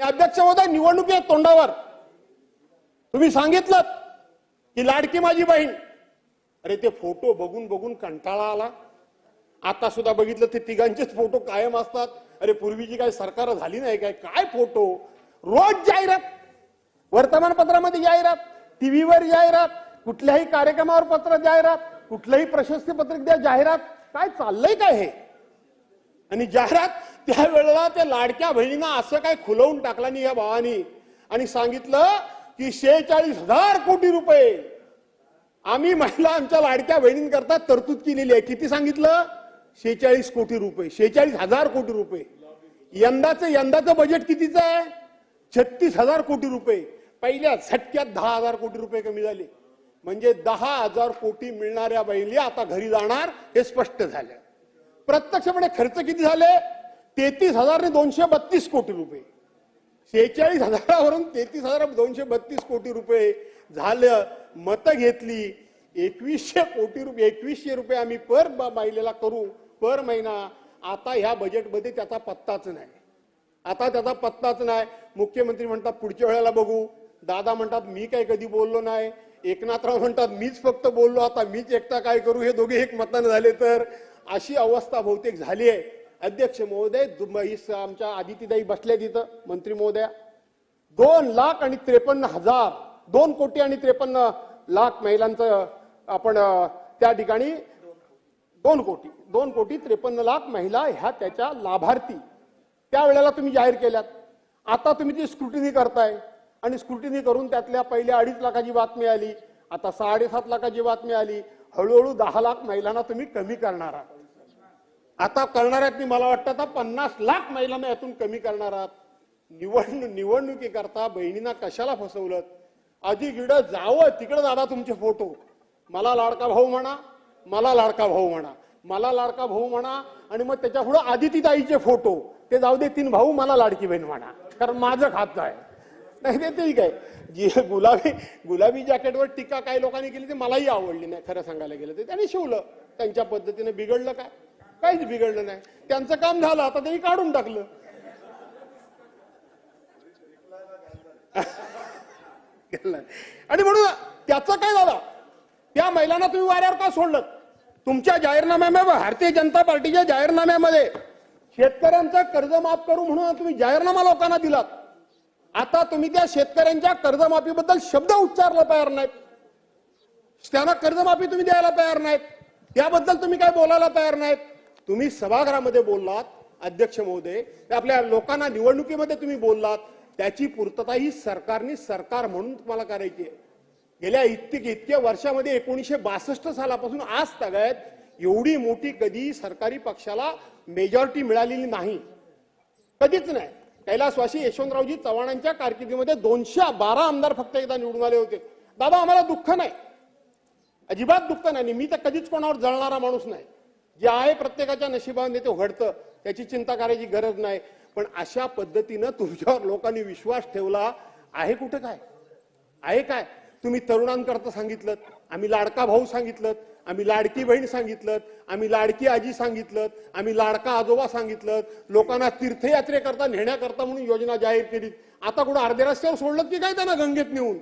अध्यक्ष महोदय निवडणुकी आहेत तोंडावर. तुम्ही सांगितलं की लाडकी माझी बहीण. अरे ते फोटो बघून बघून कंटाळा आला. आता सुद्धा बघितलं ते तिघांचेच फोटो कायम असतात. अरे पूर्वीची काय सरकार झाली नाही काय? काय फोटो? रोज जाहिरात. वर्तमानपत्रामध्ये जाहिरात टीव्हीवर जाहिरात कुठल्याही कार्यक्रमावर पत्र जाहिरात कुठलंही प्रशस्ती पत्रक द्या जाहिरात. काय चाललंय काय हे? आणि जाहिरात त्यावेळेला त्या लाडक्या बहिणींना असं काय खुलवून टाकला नाही या भावानी. आणि सांगितलं की शेहेचाळीस हजार कोटी रुपये आम्ही महिला आमच्या लाडक्या बहिणींकरता तरतूद केलेली आहे. किती सांगितलं? शेहेचाळीस कोटी रुपये. शेहेचाळीस हजार कोटी रुपये. यंदाचं यंदाचं बजेट कितीचं आहे? छत्तीस हजार कोटी रुपये. पहिल्या झटक्यात दहा हजार कोटी रुपये कमी झाले. म्हणजे दहा हजार कोटी मिळणाऱ्या बहिणी आता घरी जाणार हे स्पष्ट झालं. प्रत्यक्षपणे खर्च किती झाले? तेहतीस हजार दोनशे बत्तीस कोटी रुपये. शेहेचाळीस हजारावरून तेहतीस हजार दोनशे बत्तीस कोटी रुपये झालं मतं घेतली. एकवीसशे कोटी रुपये एकवीसशे रुपये आम्ही पर महिलेला करू पर महिना. आता ह्या बजेटमध्ये त्याचा पत्ताच नाही. आता त्याचा पत्ताच नाही. मुख्यमंत्री म्हणतात पुढच्या वेळेला बघू. दादा म्हणतात मी काय कधी बोललो नाही? एकनाथराव म्हणतात मीच फक्त बोललो आता मीच एकटा काय करू? हे दोघे एक मतानं झाले तर. अशी अवस्था बहुतेक झाली आहे. अध्यक्ष महोदय आमच्या आदितीदाई बसल्या तिथं मंत्री महोदया. दोन लाख आणि त्रेपन्न हजार दोन कोटी आणि त्रेपन्न लाख महिलांचं आपण त्या ठिकाणी दोन कोटी दोन कोटी त्रेपन्न लाख महिला ह्या त्याच्या लाभार्थी. त्यावेळेला तुम्ही जाहीर केल्यात. आता तुम्ही ती स्क्रुटिनी करताय. आणि स्क्रुटिनी करून त्यातल्या पहिल्या अडीच लाखाची बातमी आली. आता साडेसात लाखाची बातमी आली. हळूहळू दहा लाख महिलांना तुम्ही कमी करणार आहात. आता करणार आहेत मला वाटतं आता पन्नास लाख महिलांना यातून कमी करणार आहात. निवडणूक निवडणुकीकरता बहिणींना कशाला फसवलं आधी गिडं जावं तिकडे दादा तुमचे फोटो. मला लाडका भाऊ म्हणा मला लाडका भाऊ म्हणा. मला लाडका भाऊ म्हणा आणि मग त्याच्या पुढे आदितीताईचे फोटो. ते जाऊ दे तीन भाऊ मला लाडकी बहीण म्हणा. कारण माझं खातं आहे. नाही ते ठीक आहे. जी गुलाबी गुलाबी जॅकेटवर टीका काही लोकांनी केली ते मलाही आवडली नाही खरं सांगायला गेलं ते त्यांनी शिवलं. त्यांच्या पद्धतीने बिघडलं काय? काहीच बिघडलं नाही. त्यांचं काम झालं आता त्यांनी काढून टाकलं. आणि म्हणून त्याचं काय झालं? त्या महिलांना तुम्ही वाऱ्यावर का सोडलं? तुमच्या जाहीरनाम्यामध्ये भारतीय जनता पार्टीच्या जाहीरनाम्यामध्ये शेतकऱ्यांचं कर्ज माफ करू म्हणून तुम्ही जाहीरनामा लोकांना दिलात. आता तुम्ही त्या शेतकऱ्यांच्या कर्जमाफीबद्दल शब्द उच्चारला तयार नाहीत. त्यांना कर्जमाफी तुम्ही द्यायला तयार नाहीत. त्याबद्दल तुम्ही काय बोलायला तयार नाहीत. तुम्ही सभागृहामध्ये बोललात अध्यक्ष महोदय ते आपल्या लोकांना निवडणुकीमध्ये तुम्ही बोललात त्याची पूर्तता ही सरकारने सरकार म्हणून तुम्हाला करायची आहे. गेल्या इतके इतक्या वर्षामध्ये एकोणीसशे बासष्ट सालापासून आज तगायत एवढी मोठी कधी सरकारी पक्षाला मेजॉरिटी मिळालेली नाही. कधीच नाही. कैलासवासी यशवंतरावजी चव्हाणांच्या कारकिर्दीमध्ये दोनशे बारा आमदार फक्त एकदा निवडून आले होते. दादा आम्हाला दुःख नाही. अजिबात दुःख नाही. मी तर कधीच कोणावर जळणारा माणूस नाही. जे आहे प्रत्येकाच्या नशिबामध्ये ते घडतं त्याची चिंता करायची गरज नाही. पण अशा पद्धतीनं तुमच्यावर लोकांनी विश्वास ठेवला आहे कुठं काय? आहे काय? तुम्ही तरुणांकरता सांगितलं आम्ही लाडका भाऊ सांगितलं आम्ही लाडकी बहीण सांगितलं आम्ही लाडकी आजी सांगितलं आम्ही लाडका आजोबा सांगितलं लोकांना तीर्थयात्रेकरता नेण्याकरता म्हणून योजना जाहीर केली आता कुठं अर्ध्या रस्त्यावर सोडलं की काय त्यांना गंगेत नेऊन?